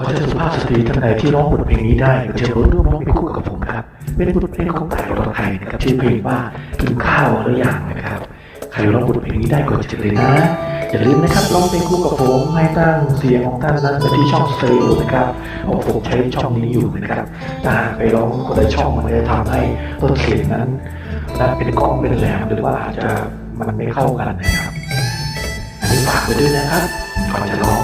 ขอเชิญสุภาพสตรีท่านใดที่ร้องบทเพลงนี้ได้ก็เชิญร่วมร้องเป็นคู่กับผมครับ เป็นบทเพลงของไทยรองไทยนะครับชื่อเพลงว่ากินข้าวหรือยังนะครับใครร้องบทเพลงนี้ได้ก็จะเลยนะอย่าลืมนะครับร้องเพลงคู่กับผมให้ตั้งเสียงของท่านนั้นไปที่ช่องสเตอริโอนะครับเพราะผมใช้ช่องนี้อยู่นะครับถ้าหากไปร้องคนละช่องมันจะทำให้ต้นเสียงนั้นนั้นเป็นก้องเป็นแหลมหรือว่าอาจจะมันไม่เข้ากันนะครับอันนี้ฝากไว้ด้วยนะครับก่อนจะร้อง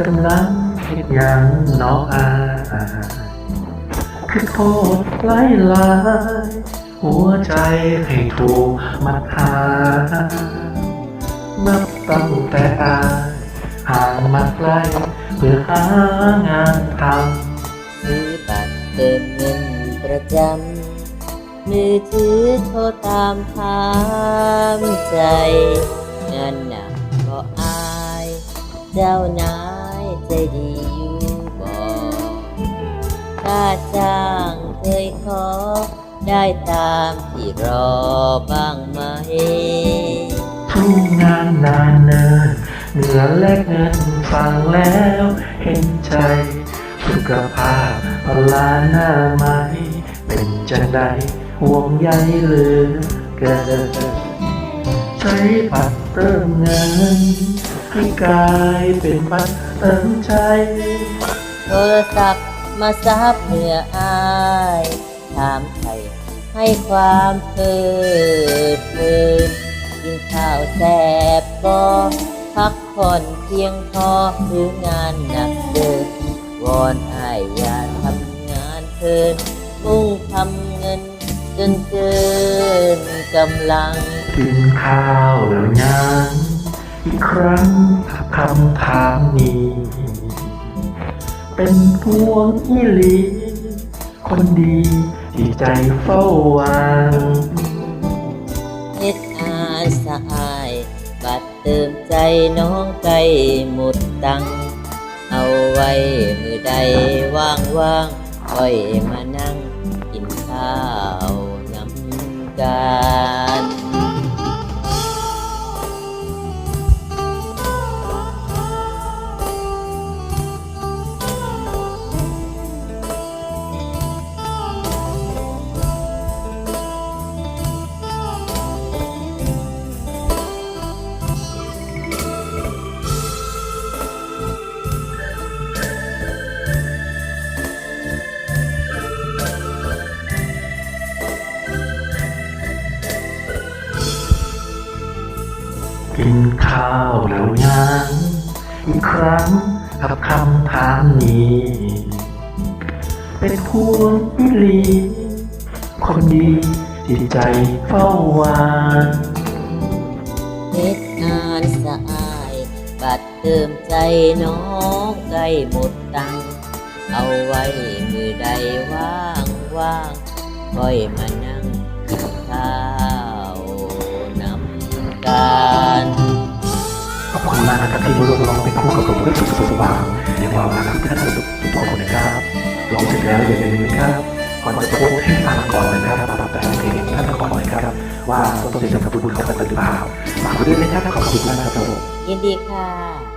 กำลังเห็ดยังน้องอาคือโทษไล่ลายหัวใจให้ถูกมัดหานับตั้งแต่อายห่างมาไกลเพื่อหางานทำซื้อบัตรเติมเงินประจำมือถือโทรตามถามใจ งานหนักก็อาย เจ้านาย ใจดีอยู่บอกค่าจ้างเคยขอ ได้ตามที่รอบ้างไหม ทุกงานนานเนินเหนือและเงินฟังแล้วเห็นใจ สุขภาพพลาหน้าไหม เป็นจังใดห่วงใยเหลือเกินใช้บัตรเติมเงิน ให้กลายเป็นบัตรเติมใจ โทรศัพท์มาซับเหงื่ออายถามไทยให้ความเพลิดเพลินกินข้าวแสบก็พักผ่อนเพียงพอหรืองานหนักเกินวอนอายอย่าทำงานเพลินมุ่งทำเงินจนเกินกำลังกินข้าวหรือยัง อีกครั้งกับคำถามนี้ เป็นพวงอีหลี คนดีที่ใจเฝ้าหวังเฮ็ดอาสะอาย บัดเติมใจน้องไกลหมดตัง เอาไว้มือใดว่างว่างๆค่อยมานั่ง กินข้าวนำกัน กินข้าวแล้วยังอีกครั้งกับคำถามนี้ เป็นพวงอีหลีคนดีที่ใจเฝ้าวานเฮ็ดงานสะอายบัดเติมใจน้องใกล้หมดตัง เอาไว้มือใดว่างว่างค่อยมานั่ง คุณมากนะครับที่มาร่วมร้องเป็นคู่กับผมเพื่อสุขสุขภาพในความรักทุกท่านทุกคนนะครับร้องเสร็จแล้วอย่าลืมนะครับก่อนจะโพสต์ให้ฟังก่อนนะครับปรับแต่งเพลงท่านก่อนนะครับ ว่าต้นเสียงกับบุญเขากันหรือเปล่าฝากด้วยนะครับขอบคุณมากครับผมยินดีค่ะ